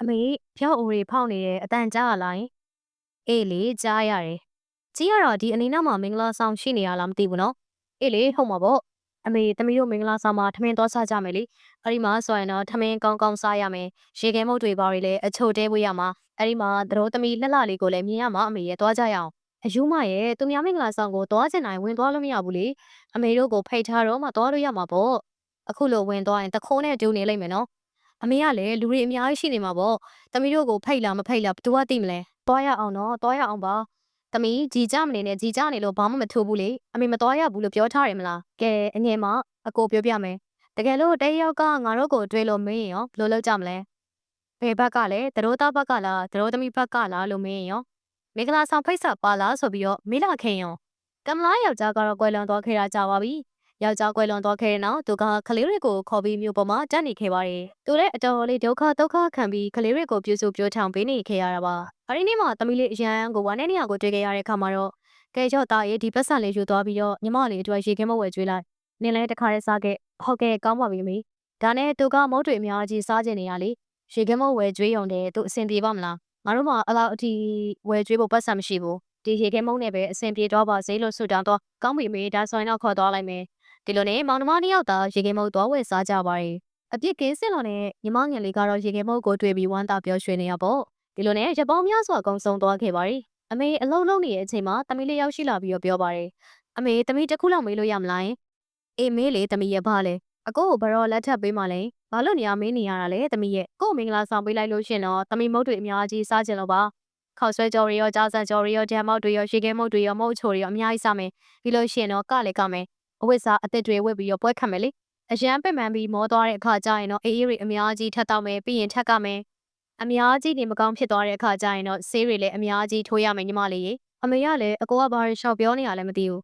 အမေဖြောက်အိုတွေဖောက်နေတယ်အတန်ကြားရလားယင်အေးလေကြားရတယ်ကြီးရတော့ဒီအနီးနားမှာမင်္ဂလာဆောင်ရှိနေရလားမသိဘူးနော်အေးလေဟုတ်မှာပေါ့အမေသမီးတို့မင်္ဂလာဆောင်မှာထမင်းသွားစားကြမယ်လေအဲ့ဒီမှာဆိုရင်တော့ထမင်းကောင်းကောင်းစားရမယ်ရေခဲမုတ်တွေပါတွေလည်းအချိုတဲဝေးရမှာအဲ့ဒီမှာသတို့သမီးလှလှလေးကိုလည်းမြင်ရမှာအမေရဲ့သွားကြရအောင်အယူမရဲ့သူများမင်္ဂလာဆောင်ကိုသွားချင်တိုင်းဝင်သွားလို့မရဘူးလေအမေတို့ကိုဖိတ်ထားတော့မှသွားလို့ရမှာပေါ့အခုလိုဝင်သွားရင်တခိုးနဲ့ဒူနေလိမ့်မယ်နော် အမေကလည်းလူတွေအများကြီးရှိနေမှာပေါ့။တမီးတို့ကိုဖိတ်လားမဖိတ်လားဘယ်သူကသိမလဲ။သွားရအောင်နော်သွားရအောင်ပါ။တမီးကြီးကြမနေနဲ့ကြီးကြနေလို့ဘာမှမထူဘူးလေ။အမေမသွားရဘူးလို့ပြောထားတယ်မလား။ကဲအငယ်မအကိုပြောပြမယ်။တကယ်လို့တဲယောက်ကငါတို့ကိုတွေးလို့မင်းရောဘယ်လိုလုပ်ကြမလဲ။ဘယ်ဘက်ကလဲသတို့သားဘက်ကလားသတို့သမီးဘက်ကလားလို့မင်းရောမင်္ဂလာဆောင်ဖိတ်ဆက်ပါလားဆိုပြီးတော့မေးလာခင်ရောကမလာယောက်ျားကတော့ကွယ်လွန်သွားခဲ့တာကြာပါပြီ။ ယောက်ျားကွယ်လွန်သွားခဲ့တဲ့နောက်သူကကလေးတွေကိုခေါ်ပြီးမြို့ပေါ်မှာတက်နေခဲ့ပါတယ်။သူလည်းအတော်လေးဒုက္ခဒုက္ခခံပြီးကလေးတွေကိုပြုစုပြောထောင်ပေးနေခဲ့ရတာပါ။အဲဒီနေ့မှာသမီးလေးအရန်ကိုဝမ်းနဲ့နေရာကိုတွေ့ခဲ့ရတဲ့အခါမှာတော့ကဲကြော့သားရဲ့ဒီပတ်စံလေးယူသွားပြီးတော့ညီမလေးအတွက်ရေခင်းမဝယ်ကျွေးလိုက်။နင်းလည်းတခါတည်းစားခဲ့။ဟုတ်ကဲ့ကောင်းပါပြီမေ။ဒါနဲ့သူကမုတ်တွေအများကြီးစားကျင်နေရလေ။ရေခင်းမဝယ်ကျွေးရုံတည်းသူအဆင်ပြေပါမလား။ငါတို့မှအလောက်အထိဝယ်ကျွေးဖို့ပတ်စံမရှိဘူး။ဒီရေခဲမုံနဲ့ပဲအဆင်ပြေတော့ပါစေလို့ဆုတောင်းတော့ကောင်းပြီမေဒါဆိုရင်တော့ခေါ်သွားလိုက်မယ် ဒီလိုနဲ့မောင်နှမနှစ်ယောက်သာရေခဲမုံသွားဝယ်စားကြပါတယ်အပြစ်ကင်းစင်လို့နဲ့ညီမငယ်လေးကတော့ရေခဲမုံကိုတွေ့ပြီးဝမ်းသာပျော်ရွှင်နေရပေါ့ဒီလိုနဲ့ရပောင်းများစွာကုံဆုံးသွားခဲ့ပါတယ်အမေအလုံးလုံးနေတဲ့အချိန်မှာတမီးလေးရောက်ရှိလာပြီးတော့ပြောပါတယ်အမေတမီးတစ်ခုလောက်မေးလို့ရမလားအေးမေးလေတမီးရဲ့ဘာလဲအကိုကိုဘရောလက်ထပ်ပေးမှလဲဘာလို့နေရာမေးနေရတာလဲတမီးရဲ့ကို့မင်္ဂလာဆောင်ပေးလိုက်လို့ရှင်တော့တမီးမုတ်တွေအများကြီးစားကြလို့ပါခောက်ဆွဲကြော်ရီရောကြားစံကြော်ရီရောဒံမောက်တွေရောရေခဲမုတ်တွေရောမုတ်ချိုတွေရောအများကြီးစားမယ်ပြီးလို့ရှိရင်တော့ကလည်းကမယ် အဝတ်စားအသစ်တွေဝတ်ပြီးတော့ပွဲခတ်မယ်လေအရန်ပင်ပန်းပြီးမောသွားတဲ့အခါကျရင်တော့အေးအေးတွေအများကြီးထပ်တော့မယ်ပြီးရင်ထပ်ကမယ်အများကြီးနေမကောင်းဖြစ်သွားတဲ့အခါကျရင်တော့ဆေးတွေလည်းအများကြီးထိုးရမယ်ညီမလေးရေအမေကလည်းအကိုကဘာတွေရှောက်ပြောနေရလဲမသိဘူး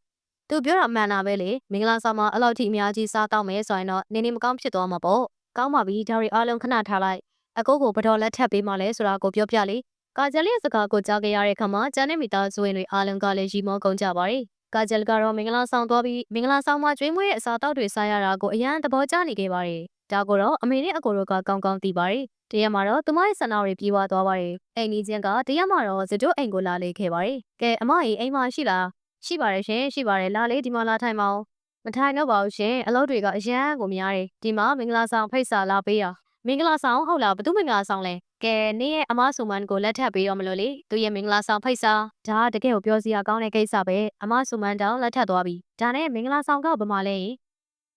သူပြောတာမှန်တာပဲလေမင်္ဂလာဆောင်မှာအဲ့လောက်ထိအများကြီးစားတော့မယ်ဆိုရင်တော့နေနေမကောင်းဖြစ်သွားမှာပေါ့ကောင်းပါပြီဒါတွေအားလုံးခဏထားလိုက်အကိုကိုဘတော်လက်ထပ်ပေးမှလဲဆိုတာကိုပြောပြလေကာဂျယ်လေးစကားကိုကြားခဲ့ရတဲ့အခါမှာကျန်တဲ့မိသားစုဝင်တွေအားလုံးကလည်းရီမောကုန်ကြပါတယ် ကာဂျယ်ကတော့မင်္ဂလာဆောင်သွားပြီးမင်္ဂလာဆောင်မှာကျွေးမွေးတဲ့အစာတောက်တွေစားရတာကိုအရန်သဘောကျနေခဲ့ပါတယ်ဒါကိုတော့အမေနဲ့အကိုတို့ကကောင်းကောင်းသိပါတယ်တရက်မှာတော့သူမရဲ့ဆန္ဒတွေပြေဝသွားပါတယ်အိမ်ကြီးချင်းကတရက်မှာတော့ဇတို့အိမ်ကိုလာလေခဲ့ပါတယ်ကဲအမကြီးအိမ်မှာရှိလားရှိပါတယ်ရှင်ရှိပါတယ်လာလေဒီမှာလာထိုင်ပါဦးမထိုင်တော့ပါဘူးရှင်အလုပ်တွေကအရန်ကိုများတယ်ဒီမှာမင်္ဂလာဆောင်ဖိတ်စာလာပေးရ မင်္ဂလာဆောင်ဟုတ်လားဘသူမင်္ဂလာဆောင်လဲကဲနေ့ရဲ့အမဆူမန်ကိုလက်ထပ်ပေးတော့မလို့လေသူရဲ့မင်္ဂလာဆောင်ဖိတ်စာဒါကတကယ်ကိုပြောစရာကောင်းတဲ့ကိစ္စပဲအမဆူမန်တောင်လက်ထပ်သွားပြီဒါနဲ့မင်္ဂလာဆောင်ကဘာမှလဲ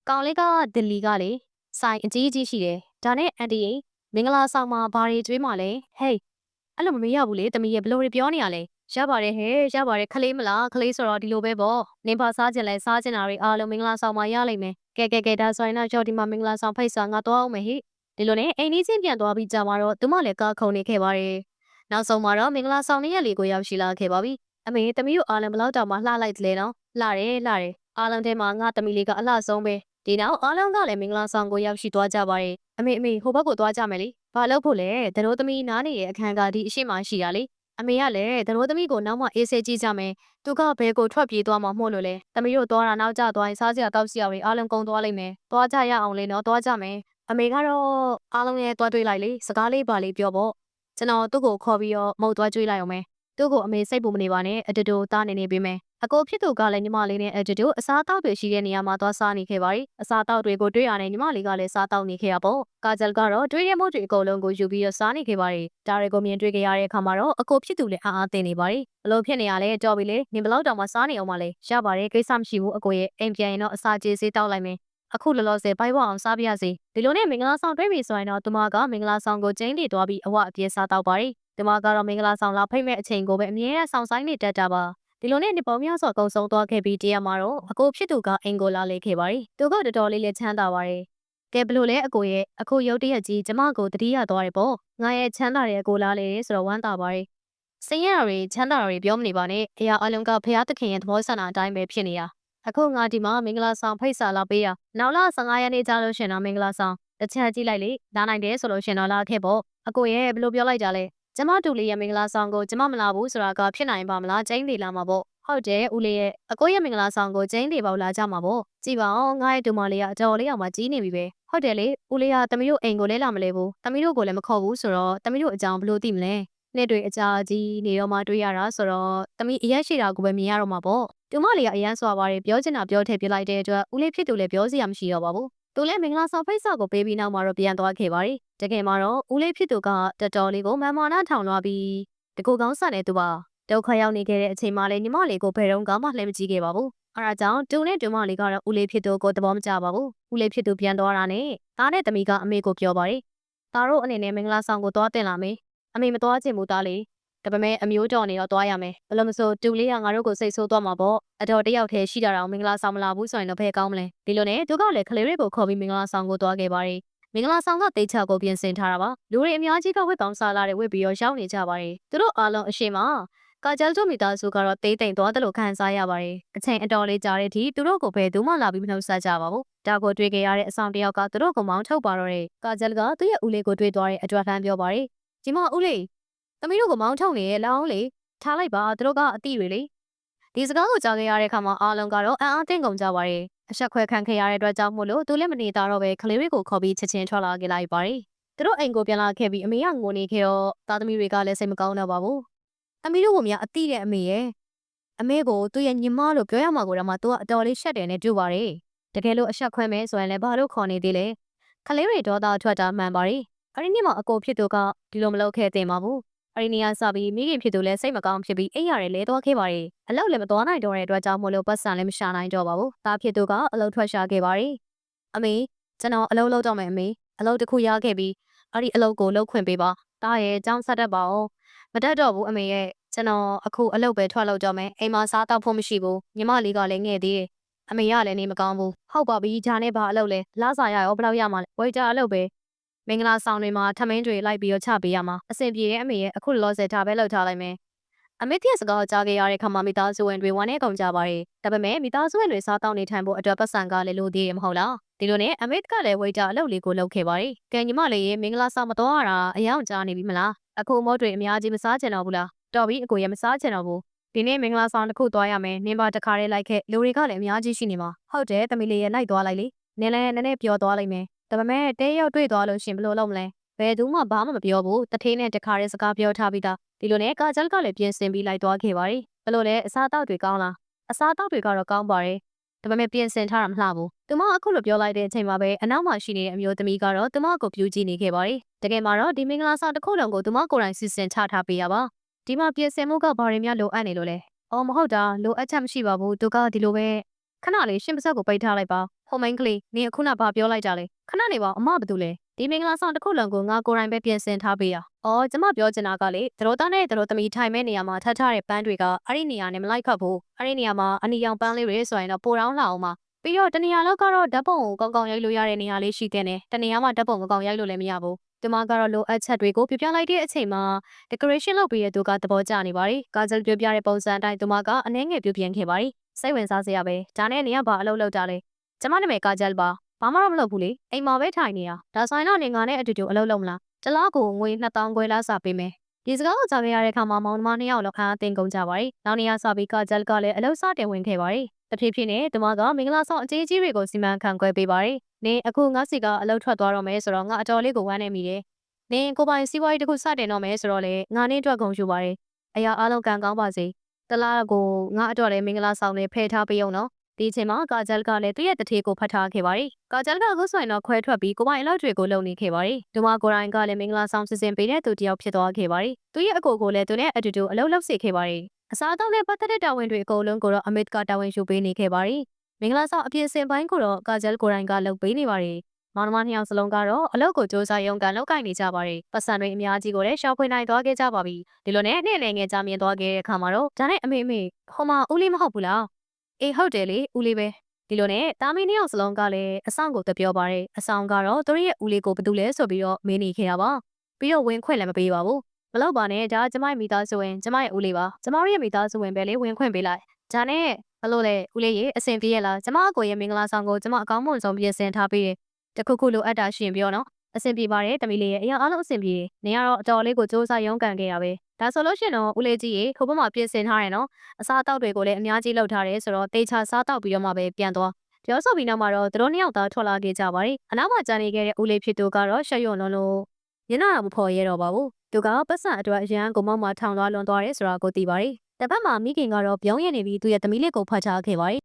ကောင်လေးကဒလီကလေဆိုင်အကြီးကြီးရှိတယ်ဒါနဲ့အန်တီမင်္ဂလာဆောင်မှာဘာတွေကျွေးမှလဲဟေးအဲ့လိုမမေ့ရဘူးလေတမီးရဲ့ဘလို့တွေပြောနေရလဲရပါတယ်ဟဲ့ရပါတယ်ခလေးမလားခလေးဆိုတော့ဒီလိုပဲပေါ့နင်ပါစားခြင်းလဲစားခြင်းတာတွေအားလုံးမင်္ဂလာဆောင်မှာရလိမ့်မယ်ကဲကဲကဲဒါဆိုရင်တော့ကြော်ဒီမှာမင်္ဂလာဆောင်ဖိတ်စာငါသွားအောင်မယ်ဟိ ဒီလိုနဲ့အိမ်ကြီးချင်းပြန်သွားပြီးကြာမှာတော့သူမလည်းကားခုံနေခဲ့ပါတယ်နောက်ဆုံးမှာတော့မင်္ဂလာဆောင်နေ့ရက်လေးကိုရောက်ရှိလာခဲ့ပါပြီအမေတမီးတို့အားလုံးဘလောက်တောင်မှလှလိုက်တယ်လေနော်လှတယ်လှတယ်အားလုံးထဲမှာငါတမီးလေးကအလှဆုံးပဲဒီနောက်အားလုံးကလည်းမင်္ဂလာဆောင်ကိုရောက်ရှိသွားကြပါတယ်အမေအမေဟိုဘက်ကိုသွားကြမယ်လေဘာလို့ဖို့လဲတတို့သမီးနားနေတဲ့အခန်းကဒီအရှိမရှိတာလေအမေကလည်းတတို့သမီးကိုနောက်မှအေးဆေးကြည့်ကြမယ်သူကဘဲကိုထွက်ပြေးသွားမှမို့လို့လေသမီးတို့သွားတာနောက်ကျသွားရင်စားစရာတောက်စရာတွေအားလုံးကုန်သွားလိမ့်မယ်သွားကြရအောင်လေနော်သွားကြမယ် အမေကတော့အားလုံးရဲ့တွားတွေးလိုက်လေစကားလေးပါလေးပြောပေါ့ကျွန်တော်သူ့ကိုခေါ်ပြီးတော့မုတ်တွားကြွေးလိုက်အောင်မယ်သူ့ကိုအမေစိတ်ပူမနေပါနဲ့အတူတူတားနေနေပေးမယ်အကိုဖြစ်သူကလည်းညီမလေးနဲ့အတူတူအစားတောက်တွေရှိတဲ့နေရာမှာသွားစားနေခဲ့ပါရီအစားတောက်တွေကိုတွေ့ရတဲ့ညီမလေးကလည်းစားတောက်နေခဲ့ရပေါ့ကာဂျယ်ကတော့တွေ့ရမှုတွေအကုန်လုံးကိုယူပြီးတော့စားနေခဲ့ပါရီဒါတွေကိုမြင်တွေ့ခဲ့ရတဲ့အခါမှာတော့အကိုဖြစ်သူလည်းအားအားသင်နေပါရီဘလို့ဖြစ်နေရလဲကြော်ပြီလေနင်ဘလောက်တောင်မှစားနေအောင်မလဲရပါတယ်ကိစ္စမရှိဘူးအကိုရဲ့အိမ်ပြန်ရင်တော့အစာကြေးစေးတောက်လိုက်မယ် အခုလောလောဆယ်ဘိုက်ဝအောင်စားပြရစီဒီလိုနဲ့မင်္ဂလာဆောင်တွေ့ပြီဆိုရင်တော့သူမကမင်္ဂလာဆောင်ကိုကျင်းလေသွားပြီးအဝအပြေးစားတော့ပါရီဒီမှာကတော့မင်္ဂလာဆောင်လာဖိတ်မဲ့အချိန်ကိုပဲအမြဲတမ်းဆောင်ဆိုင်နေတတ်တာပါဒီလိုနဲ့ဒီပေါ်များစွာကုံဆုံးသွားခဲ့ပြီးတရားမှာတော့အကိုဖြစ်သူကအင်ကိုလာလေခဲ့ပါရီသူကတော်တော်လေးလေးချမ်းသာပါရီကဲဘလို့လဲအကိုရဲ့အခုရုတ်တရက်ကြီးကျမကိုတတိယသွားတယ်ပေါ့ငါရဲ့ချမ်းသာတဲ့အကိုလာလေဆိုတော့ဝမ်းသာပါရီစင်ရတွေချမ်းသာတွေပြောမနေပါနဲ့အရာအလုံးကဖះသခင်ရဲ့သဘောဆန္ဒအတိုင်းပဲဖြစ်နေတာ အခုငါဒီမှာမင်္ဂလာဆောင်ဖိတ်စာလာပေးရနောက်လ15ရက်နေ့ကြာလို့ရှင်တော့မင်္ဂလာဆောင်တစ်ချက်ကြည့်လိုက်လေလာနိုင်တယ်ဆိုလို့ရှင်တော့လာခဲ့ပေါ့အကိုရဲ့ဘယ်လိုပြောလိုက်ကြလဲကျမတူလေးရဲ့မင်္ဂလာဆောင်ကိုကျမမလာဘူးဆိုတာကဖြစ်နိုင်ပါမလားကျင်းနေလာမှာပေါ့ဟဟုတ်တယ်ဦးလေးရဲ့အကိုရဲ့မင်္ဂလာဆောင်ကိုကျင်းနေပါဦးလာကြမှာပေါ့ကြည်ပါအောင်ငါရဲ့ဒူမလေးကအတော်လေးအောင်မှကြီးနေပြီပဲဟုတ်တယ်လေဦးလေးကတမီးတို့အိမ်ကိုလဲလာမလဲဘူးတမီးတို့ကိုလည်းမခေါ်ဘူးဆိုတော့တမီးတို့အကြောင်းဘယ်လိုသိမလဲနေ့တွေအကြာကြီးနေတော့မှတွေ့ရတာဆိုတော့တမီးအရက်ရှိတာကိုပဲမြင်ရတော့မှာပေါ့ ဒူမလေးကအရန်စွာပါတယ်ပြောချင်တာပြောထည့်ပြလိုက်တဲ့အတွက်ဦးလေးဖြစ်သူလည်းပြောစရာမရှိတော့ပါဘူးသူလည်းမင်္ဂလာဆောင်ဖိတ်စာကိုပေးပြီးနောက်မှာတော့ပြန်သွားခဲ့ပါတယ်တကယ်မှာတော့ဦးလေးဖြစ်သူကတော်တော်လေးကိုမန်မာနာထောင်လွှားပြီးတကူကောင်းဆန်တဲ့သူပါဒုက္ခရောက်နေခဲ့တဲ့အချိန်မှလည်းညီမလေးကိုဘယ်တော့မှလှည့်မကြည့်ခဲ့ပါဘူးအဲဒါကြောင့်တူနဲ့တူမလေးကတော့ဦးလေးဖြစ်သူကိုသဘောမကျပါဘူးဦးလေးဖြစ်သူပြန်သွားတာနဲ့သားနဲ့သမီးကအမေကိုပြောပါတယ်သားတို့အနေနဲ့မင်္ဂလာဆောင်ကိုသွားတင်လာမယ်အမေမသွားချင်ဘူးသားလေး ဒါပေမဲ့အမျိုးတော်နေတော့သွားရမယ်ဘယ်လိုမဆိုတူလေးကငါတို့ကိုစိတ်ဆိုးသွားမှာပေါ့အတော်တယောက်တည်းရှိတာတော့မင်္ဂလာဆောင်မလာဘူးဆိုရင်တော့ဘယ်ကောင်းမလဲဒီလိုနဲ့သူကလည်းခလေးတွေကိုခေါ်ပြီးမင်္ဂလာဆောင်ကိုသွားခဲ့ပါတယ်မင်္ဂလာဆောင်ကတေချာကိုပြင်ဆင်ထားတာပါလူတွေအများကြီးကဝတ်ပေါင်းစားလာတဲ့ဝတ်ပြီးတော့ရောက်နေကြပါတယ်သူတို့အားလုံးအရှိမကာဂျယ်တို့မိသားစုကတော့တေးတိမ်သွားတယ်လို့ခံစားရပါတယ်အချိန်အတော်လေးကြာတဲ့အထိသူတို့ကိုဘယ်သူမှလာပြီးမနှုတ်ဆက်ကြပါဘူးဒါကိုတွေ့ကြရတဲ့အဆောင်တယောက်ကသူတို့ကိုမောင်းထုတ်ပါတော့တယ်ကာဂျယ်ကသူ့ရဲ့ဦးလေးကိုတွေ့သွားတဲ့အတွက်ဖန်ပြောပါတယ်ဒီမဦးလေး သမီးတို့ကိုမောင်းထုတ်နေရဲ့လောင်းလေထားလိုက်ပါသူတို့ကအတိတွေလေဒီစကားကိုကြားခဲ့ရတဲ့အခါမှာအားလုံးကတော့အံ့အားသင့်ကုန်ကြပါတယ်အဆက်ခွဲခံခဲ့ရတဲ့အတွက်ကြောင့်မို့လို့သူလည်းမနေတာတော့ပဲကလေးတွေကိုခေါ်ပြီးချက်ချင်းထွက်လာခဲ့လိုက်ပါတယ်သူတို့အိမ်ကိုပြန်လာခဲ့ပြီးအမေကငိုနေခဲ့တော့သားသမီးတွေကလည်းစိတ်မကောင်းတော့ပါဘူး။အမေတို့ကများအတိတဲ့အမေရဲ့အမေကိုသူ့ရဲ့ညီမလို့ပြောရမှာကိုတော့မှသူကအတော်လေးရှက်တယ်နဲ့တူပါတယ်။တကယ်လို့အဆက်ခွဲမဲဆိုရင်လည်းဘာလို့ခေါ်နေသေးလဲ။ကလေးတွေဒေါသထွက်တာမှန်ပါတယ်။အဲ့ဒီနေ့မှအကိုဖြစ်သူကဒီလိုမလုပ်ခဲ့တင်ပါဘူး။ အဲ့ဒီနေ့ကစပြီးမိခင်ဖြစ်သူလည်းစိတ်မကောင်းဖြစ်ပြီးအိမ်ရတယ်လဲသွားခဲ့ပါတယ်။အလောက်လည်းမသွားနိုင်တော့တဲ့အတွက်ကြောင့်မို့လို့ပတ်စံလည်းမရှာနိုင်တော့ပါဘူး။သားဖြစ်သူကအလုပ်ထွက်ရှာခဲ့ပါတယ်။အမေကျွန်တော်အလုပ်လုပ်တော့မယ်အမေအလုပ်တစ်ခုရခဲ့ပြီးအဲ့ဒီအလုပ်ကိုလုပ်ခွင့်ပေးပါ။တားရဲ့အကြောင်းဆက်တတ်ပါအောင်။မတတ်တော့ဘူးအမေရဲ့ကျွန်တော်အခုအလုပ်ပဲထွက်လုပ်တော့မယ်။အိမ်မှာစားတော့ဖို့မရှိဘူး။ညီမလေးကလည်းငဲ့သေးတယ်။အမေကလည်းနေမကောင်းဘူး။ဟုတ်ပါပြီ။ဂျာနဲ့ဘာအလုပ်လဲ။လာစားရရောဘယ်လောက်ရမှာလဲ။ဝေတာအလုပ်ပဲ။ မင်္ဂလာဆောင်တွေမှာထမင်းတွေလိုက်ပြီးတော့ချပေးရမှာ။အဆင်ပြေတဲ့အမေရဲ့အခုလောဆယ်ထားပဲလုပ်ထားလိုက်မယ်။အမေတိစကားကြားခဲ့ရတဲ့ခါမှာမိသားစုဝင်တွေဝမ်းနေကုန်ကြပါတယ်။ဒါပေမဲ့မိသားစုဝင်တွေစားတောင်းနေထိုင်ဖို့အတွက်ပတ်စံကလည်းလိုသေးတယ်မဟုတ်လား။ဒီလိုနဲ့အမေကလည်းဝေတာအလုပ်လေးကိုလုပ်ခဲ့ပါတယ်။ကဲညီမလေးရေမင်္ဂလာဆောင်မတော်ရတာအယောင်ကြားနေပြီမလား။အခုမိုးတွေအများကြီးမစားချင်တော့ဘူးလား။တော်ပြီအကိုရမစားချင်တော့ဘူး။ဒီနေ့မင်္ဂလာဆောင်တစ်ခုသွားရမယ်။နင်းပါတခါလေးလိုက်ခဲ့လူတွေကလည်းအများကြီးရှိနေမှာ။ဟုတ်တယ်သမီးလေးရဲ့လိုက်သွားလိုက်လေ။နင်းလည်းနည်းနည်းပြောသွားလိုက်မယ်။ ဒါပေမဲ့တဲရောက်တွေ့သွားလို့ရှင်ဘယ်လိုလုပ်မလဲ။ဘယ်သူမှဘာမှမပြောဘူးတထေးနဲ့တခါရဲစကားပြောထားပြီးသားဒီလိုနဲ့ကာဂျယ်ကလည်းပြင်ဆင်ပြီးလိုက်သွားခဲ့ပါတယ်ဘယ်လိုလဲအစားအသောက်တွေကောင်းလားအစားအသောက်တွေကတော့ကောင်းပါတယ်ဒါပေမဲ့ပြင်ဆင်ထားတာမလှဘူးသူမအခုလိုပြောလိုက်တဲ့အချိန်မှာပဲအနောက်မှာရှိနေတဲ့အမျိုးသမီးကတော့သူမကိုပြူကြည့်နေခဲ့ပါတယ်တကယ်မှာတော့ဒီမင်္ဂလာဆောင်တစ်ခုလုံးကိုသူမကိုယ်တိုင်စီစဉ်ချထားပေးရပါဒီမှာပြင်ဆင်မှုကဘာတွေများလိုအပ်နေလို့လဲအော်မဟုတ်တာလိုအပ်ချက်မရှိပါဘူးသူကဒီလိုပဲ ခဏလေးရှင်ပါဆက်ကိုပိတ်ထားလိုက်ပါဟိုမိန်ကလေးနင်အခုနဘာပြောလိုက်ကြလဲခဏနေပါအမဘာတူလဲဒီမင်္ဂလာဆောင်တစ်ခုလုံးကိုငါကိုယ်တိုင်ပဲပြင်ဆင်ထားပေးရ။အော်ကျမပြောချင်တာကလေသတို့သားနဲ့သတို့သမီးထိုင်မဲ့နေရာမှာထပ်ထားတဲ့ပန်းတွေကအဲ့ဒီနေရာနဲ့မလိုက်ခတ်ဘူး။အဲ့ဒီနေရာမှာအနီရောင်ပန်းလေးတွေဆိုရင်တော့ပိုတောင်းလာအောင်ပါ။ပြီးတော့တနေရာလောက်ကတော့ဓာတ်ပုံကိုကောင်းကောင်းရိုက်လို့ရတဲ့နေရာလေးရှိတဲ့နဲ့တနေရာမှာဓာတ်ပုံမကောင်းရိုက်လို့လည်းမရဘူး။ဒီမှာကတော့လိုအပ်ချက်တွေကိုပြပြလိုက်တဲ့အချိန်မှာ decoration လုပ်ပေးတဲ့သူကသဘောကျနေပါတယ်။ကာဂျယ်ပြပြတဲ့ပုံစံအတိုင်းသူမကအနှဲငယ်ပြပြခဲ့ပါတယ်။ စိတ်ဝင်စားစရာပဲ။ဒါနဲ့နေရပါအလုပ်လုပ်တာလေ။ကျမနာမည်ကာဂျယ်ပါ။ဘာမှတော့မလုပ်ဘူးလေအိမ်မှာပဲထိုင်နေတာဒါဆိုင်တော့နေငါနဲ့အတူတူအလုပ်လုပ်မလားတလားကိုငွေ2000ခွဲလားစာပေးမယ်ဒီစကားကိုကြားခဲ့ရတဲ့အခါမှာမောင်နှမနှစ်ယောက်လောက်ခါအသိကုန်ကြပါတယ်နောက်နေရာစာပြီးကဂျယ်ကလည်းအလုပ်စတင်ဝင်ခဲ့ပါတယ်တဖြည်းဖြည်းနဲ့သူမကမင်္ဂလာဆောင်အကြီးကြီးတွေကိုစီမံခန့်ခွဲပေးပါတယ်နင်အခုငါစီကအလုပ်ထွက်သွားတော့မယ်ဆိုတော့ငါအတော်လေးကိုဝမ်းနေမိတယ်နင်ကိုပိုင်စီးပွားရေးတစ်ခုစတင်တော့မယ်ဆိုတော့လေငါနဲ့အတွက်ကုန်ယူပါတယ်အရာအားလုံးကံကောင်းပါစေ တလားကိုငါအတွက်လည်းမင်္ဂလာဆောင်လေးဖယ်ထားပေးအောင်နော်ဒီအချိန်မှာကာဂျယ်ကလည်းသူ့ရဲ့တထေးကိုဖတ်ထားခဲ့ပါတယ်။ကာဂျယ်ကအခုဆိုရင်တော့ခွဲထွက်ပြီးကိုပိုင်အလောက်တွေကိုလုံနေခဲ့ပါတယ်။ဒူမာကိုရိုင်းကလည်းမင်္ဂလာဆောင်စီစဉ်ပေးတဲ့သူတယောက်ဖြစ်သွားခဲ့ပါတယ်။သူရဲ့အကိုကိုလည်းသူနဲ့အတူတူအလုပ်လုပ်စေခဲ့ပါတယ်။အစားအသောက်နဲ့ပတ်သက်တဲ့တာဝန်တွေအကုန်လုံးကိုတော့အမစ်ကတာဝန်ယူပေးနေခဲ့ပါတယ်။မင်္ဂလာဆောင်အပြည့်အစုံပိုင်းကိုတော့ကာဂျယ်ကိုရိုင်းကလုပ်ပေးနေပါတယ်။ မောင်နှမနှစ်ယောက်စလုံးကတော့အလုပ်ကိုစ조사ရုံကန်လောက်ကိုင်နေကြပါတယ်။ပတ်စံတွေအများကြီးကိုလည်းရှောက်ခွေနိုင်သွားခဲ့ကြပါပြီ။ဒီလိုနဲ့နေ့လည်ငယ်ကြာမြင်သွားခဲ့တဲ့အခါမှာတော့ဒါနဲ့အမေအမေဟိုမှာဦးလေးမဟုတ်ဘူးလား။အေးဟုတ်တယ်လေဦးလေးပဲဒီလိုနဲ့တာမီနှစ်ယောက်စလုံးကလည်းအဆောင်ကိုတပြောပါတယ်အဆောင်ကတော့သူတို့ရဲ့ဦးလေးကိုဘယ်သူလဲဆိုပြီးတော့မေးနေခဲ့တာပါပြီးတော့ဝင်ခွင့်လည်းမပေးပါဘူးမလောက်ပါနဲ့ဒါကျမရဲ့မိသားစုဝင်ကျမရဲ့ဦးလေးပါကျမတို့ရဲ့မိသားစုဝင်ပဲလေဝင်ခွင့်ပေးလိုက်ဒါနဲ့ဘလို့လဲဦးလေးရေအဆင်ပြေရလားကျမအကိုရဲ့မင်္ဂလာဆောင်ကိုကျမအကောင်းမွန်ဆုံးပြင်ဆင်ထားပေးတယ် တခုခုလိုအပ်တာရှင်ပြောနော်အဆင်ပြေပါတယ်တမီလေးရဲ့အရာအားလုံးအဆင်ပြေနေရတော့အတော်လေးကိုစူးစမ်းရုန်းကန်ခဲ့ရပဲဒါဆိုလို့ရှရင်တော့ဦးလေးကြီးရေဟိုဘက်မှာပြင်ဆင်ထားတယ်နော်အစားအသောက်တွေကိုလည်းအများကြီးလုပ်ထားတယ်ဆိုတော့တေချာစားတောက်ပြီးတော့မှပဲပြန်သွားပြောဆိုပြီးနောက်မှာတော့သူတို့နှစ်ယောက်သားထွက်လာခဲ့ကြပါတယ်အနောက်မှာကြာနေခဲ့တဲ့ဦးလေးဖြစ်သူကတော့ရှက်ရွံ့လုံးလို့ညနာမဖော်ရဲတော့ပါဘူးသူကပတ်စံအတွက်အရန်ကိုမောက်မှာထောင်လွှားလွန်သွားတယ်ဆိုတာကိုသိပါတယ်တစ်ဖက်မှာမိခင်ကတော့ပြုံးရနေပြီးသူရဲ့သမီးလေးကိုဖတ်ချခဲ့ပါတယ်